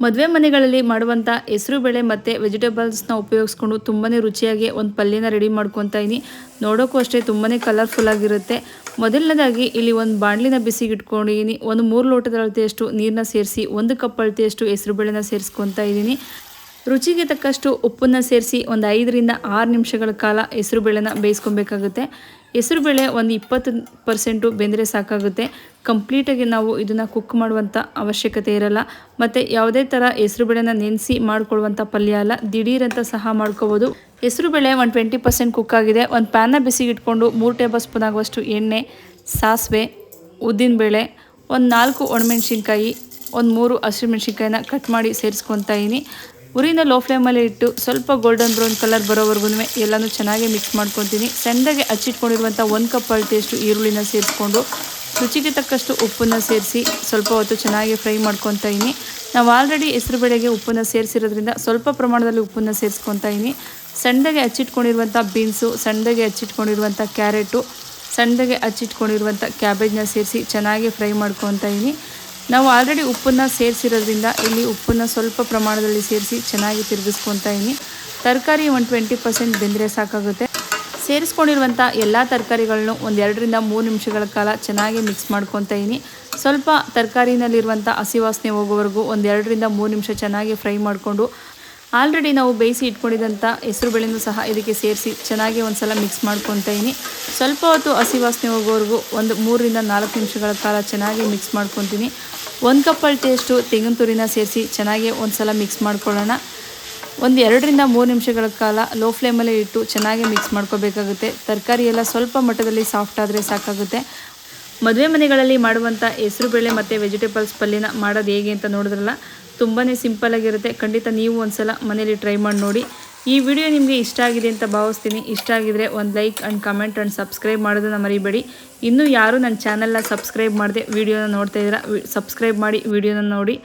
ಮದುವೆ ಮನೆಗಳಲ್ಲಿ ಮಾಡುವಂಥ ಹೆಸರುಬೇಳೆ ಮತ್ತು ವೆಜಿಟೇಬಲ್ಸ್ನ ಉಪಯೋಗಿಸ್ಕೊಂಡು ತುಂಬಾ ರುಚಿಯಾಗಿ ಒಂದು ಪಲ್ಯನ ರೆಡಿ ಮಾಡ್ಕೊತಾ ಇದ್ದೀನಿ ನೋಡೋಕ್ಕೂ ಅಷ್ಟೇ ತುಂಬಾ ಕಲರ್ಫುಲ್ ಆಗಿರುತ್ತೆ. ಮೊದಲನೇದಾಗಿ ಇಲ್ಲಿ ಒಂದು ಬಾಣಲಿನ ಬಿಸಿಗೆ ಇಟ್ಕೊಂಡಿದ್ದೀನಿ ಒಂದು ಮೂರು ಲೋಟದ ಅಳತೆಯಷ್ಟು ನೀರನ್ನ ಸೇರಿಸಿ, ಒಂದು ಕಪ್ ಅಳತೆಯಷ್ಟು ಹೆಸರುಬೇಳೆನ ಸೇರಿಸ್ಕೊತಾ ಇದ್ದೀನಿ ರುಚಿಗೆ ತಕ್ಕಷ್ಟು ಉಪ್ಪನ್ನು ಸೇರಿಸಿ ಒಂದು ಐದರಿಂದ ಆರು ನಿಮಿಷಗಳ ಕಾಲ ಹೆಸರುಬೇಳೆನ ಬೇಯಿಸ್ಕೊಬೇಕಾಗುತ್ತೆ. ಹೆಸರುಬೇಳೆ ಒಂದು ಇಪ್ಪತ್ತು ಪರ್ಸೆಂಟು ಬೆಂದರೆ ಸಾಕಾಗುತ್ತೆ. ಕಂಪ್ಲೀಟಾಗಿ ನಾವು ಇದನ್ನು ಕುಕ್ ಮಾಡುವಂಥ ಅವಶ್ಯಕತೆ ಇರಲ್ಲ. ಮತ್ತು ಯಾವುದೇ ಥರ ಹೆಸರುಬೇಳೆನ ನೆನೆಸಿ ಮಾಡ್ಕೊಳ್ಳುವಂಥ ಪಲ್ಯ ಅಲ್ಲ ದಿಢೀರಂತ ಸಹ ಮಾಡ್ಕೋಬೋದು. ಹೆಸರುಬೇಳೆ ಒಂದು ಟ್ವೆಂಟಿ ಪರ್ಸೆಂಟ್ ಕುಕ್ ಆಗಿದೆ. ಒಂದು ಪ್ಯಾನ್ನ ಬಿಸಿಗೆ ಇಟ್ಕೊಂಡು ಮೂರು ಟೇಬಲ್ ಸ್ಪೂನ್ ಆಗುವಷ್ಟು ಎಣ್ಣೆ, ಸಾಸಿವೆ ಉದ್ದಿನಬೇಳೆ ಒಂದು ನಾಲ್ಕು ಒಣಮೆಣ್ಸಿನ್ಕಾಯಿ, ಒಂದು ಮೂರು ಹಸಿಮೆಣ್ಸಿನ್ಕಾಯಿನ ಕಟ್ ಮಾಡಿ ಸೇರಿಸ್ಕೊತಾ ಇದ್ದೀನಿ ಉರಿನ ಲೋ ಫ್ಲೇಮಲ್ಲಿ ಇಟ್ಟು ಸ್ವಲ್ಪ ಗೋಲ್ಡನ್ ಬ್ರೌನ್ ಕಲರ್ ಬರೋವರೆಗೂ ಎಲ್ಲನೂ ಚೆನ್ನಾಗಿ ಮಿಕ್ಸ್ ಮಾಡ್ಕೊತೀನಿ. ಸಣ್ಣದಾಗಿ ಹಚ್ಚಿಟ್ಕೊಂಡಿರುವಂಥ ಒಂದು ಕಪ್ ಅಳತೆಯಷ್ಟು ಈರುಳ್ಳಿನ ಸೇರಿಸ್ಕೊಂಡು, ರುಚಿಗೆ ತಕ್ಕಷ್ಟು ಉಪ್ಪನ್ನು ಸೇರಿಸಿ ಸ್ವಲ್ಪ ಹೊತ್ತು ಚೆನ್ನಾಗಿ ಫ್ರೈ ಮಾಡ್ಕೊತಾ ಇದ್ದೀನಿ. ನಾವು ಆಲ್ರೆಡಿ ಹೆಸರುಬೇಳೆಗೆ ಉಪ್ಪನ್ನು ಸೇರಿಸಿರೋದ್ರಿಂದ ಸ್ವಲ್ಪ ಪ್ರಮಾಣದಲ್ಲಿ ಉಪ್ಪನ್ನು ಸೇರಿಸ್ಕೊತಾ ಇದ್ದೀನಿ. ಸಣ್ಣದಾಗಿ ಹಚ್ಚಿಟ್ಕೊಂಡಿರುವಂಥ ಬೀನ್ಸು, ಸಣ್ಣದಾಗಿ ಹಚ್ಚಿಟ್ಕೊಂಡಿರುವಂಥ ಕ್ಯಾರೆಟು, ಸಣ್ಣದಾಗಿ ಹಚ್ಚಿಟ್ಕೊಂಡಿರುವಂಥ ಕ್ಯಾಬೇಜ್ನ ಸೇರಿಸಿ ಚೆನ್ನಾಗಿ ಫ್ರೈ ಮಾಡ್ಕೊತಾ ಇದ್ದೀನಿ. ನಾವು ಆಲ್ರೆಡಿ ಉಪ್ಪನ್ನು ಸೇರಿಸಿರೋದ್ರಿಂದ ಇಲ್ಲಿ ಉಪ್ಪನ್ನು ಸ್ವಲ್ಪ ಪ್ರಮಾಣದಲ್ಲಿ ಸೇರಿಸಿ ಚೆನ್ನಾಗಿ ತಿರುಗಿಸ್ಕೊತ ಇದ್ದೀನಿ ತರಕಾರಿ ಒಂದು ಟ್ವೆಂಟಿ ಪರ್ಸೆಂಟ್ ಬೆಂದರೆ ಸಾಕಾಗುತ್ತೆ. ಸೇರಿಸ್ಕೊಂಡಿರುವಂಥ ಎಲ್ಲ ತರಕಾರಿಗಳನ್ನು ಒಂದು ಎರಡರಿಂದ ಮೂರು ನಿಮಿಷಗಳ ಕಾಲ ಚೆನ್ನಾಗಿ ಮಿಕ್ಸ್ ಮಾಡ್ಕೊತಾ ಇದ್ದೀನಿ ಸ್ವಲ್ಪ ತರಕಾರಿನಲ್ಲಿರುವಂಥ ಹಸಿ ವಾಸನೆ ಹೋಗೋವರೆಗೂ ಒಂದು ಎರಡರಿಂದ ಮೂರು ನಿಮಿಷ ಚೆನ್ನಾಗಿ ಫ್ರೈ ಮಾಡಿಕೊಂಡು ಆಲ್ರೆಡಿ ನಾವು ಬೇಯಿಸಿ ಇಟ್ಕೊಂಡಿದ್ದಂಥ ಹೆಸರುಬೇಳೆನೂ ಸಹ ಇದಕ್ಕೆ ಸೇರಿಸಿ ಚೆನ್ನಾಗಿ ಒಂದು ಸಲ ಮಿಕ್ಸ್ ಮಾಡ್ಕೊತ ಇದ್ದೀನಿ ಸ್ವಲ್ಪ ಹೊತ್ತು ಹಸಿ ವಾಸನೆ ಹೋಗೋವರೆಗೂ ಒಂದು ಮೂರರಿಂದ ನಾಲ್ಕು ನಿಮಿಷಗಳ ಕಾಲ ಚೆನ್ನಾಗಿ ಮಿಕ್ಸ್ ಮಾಡ್ಕೊತೀನಿ. ಒಂದು ಕಪ್ ಟೇಸ್ಟು ತೆಂಗಿನ ತುರಿನ ಸೇರಿಸಿ ಚೆನ್ನಾಗಿ ಒಂದು ಸಲ ಮಿಕ್ಸ್ ಮಾಡ್ಕೊಳ್ಳೋಣ. ಒಂದು ಎರಡರಿಂದ ಮೂರು ನಿಮಿಷಗಳ ಕಾಲ ಲೋ ಫ್ಲೇಮಲ್ಲೇ ಇಟ್ಟು ಚೆನ್ನಾಗಿ ಮಿಕ್ಸ್ ಮಾಡ್ಕೋಬೇಕಾಗುತ್ತೆ. ತರಕಾರಿ ಎಲ್ಲ ಸ್ವಲ್ಪ ಮಟ್ಟದಲ್ಲಿ ಸಾಫ್ಟ್ ಆದರೆ ಸಾಕಾಗುತ್ತೆ. ಮದುವೆ ಮನೆಗಳಲ್ಲಿ ಮಾಡುವಂಥ ಹೆಸರುಬೇಳೆ ಮತ್ತು ವೆಜಿಟೇಬಲ್ಸ್ ಪಲ್ಯನ ಮಾಡೋದು ಹೇಗೆ ಅಂತ ನೋಡಿದ್ರಲ್ಲ ತುಂಬಾ ಸಿಂಪಲ್ಲಾಗಿರುತ್ತೆ ಖಂಡಿತ ನೀವು ಒಂದು ಸಲ ಮನೇಲಿ ಟ್ರೈ ಮಾಡಿ ನೋಡಿ. ಈ ವಿಡಿಯೋ ನಿಮಗೆ ಇಷ್ಟ ಆಗಿದೆ ಅಂತ ಭಾವಿಸ್ತೀನಿ. ಇಷ್ಟ ಆಗಿದ್ರೆ ಒಂದು like and comment and subscribe ಮಾಡೋದನ್ನ ಮರಿಬೇಡಿ. ಇನ್ನೂ ಯಾರೂ ನನ್ನ ಚಾನಲ್ನ ಸಬ್ಸ್ಕ್ರೈಬ್ ಮಾಡಿದೆ ವಿಡಿಯೋನ ನೋಡ್ತಾ ಇದ್ದೀರಾ ಸಬ್ಸ್ಕ್ರೈಬ್ ಮಾಡಿ ವಿಡಿಯೋನ ನೋಡಿ.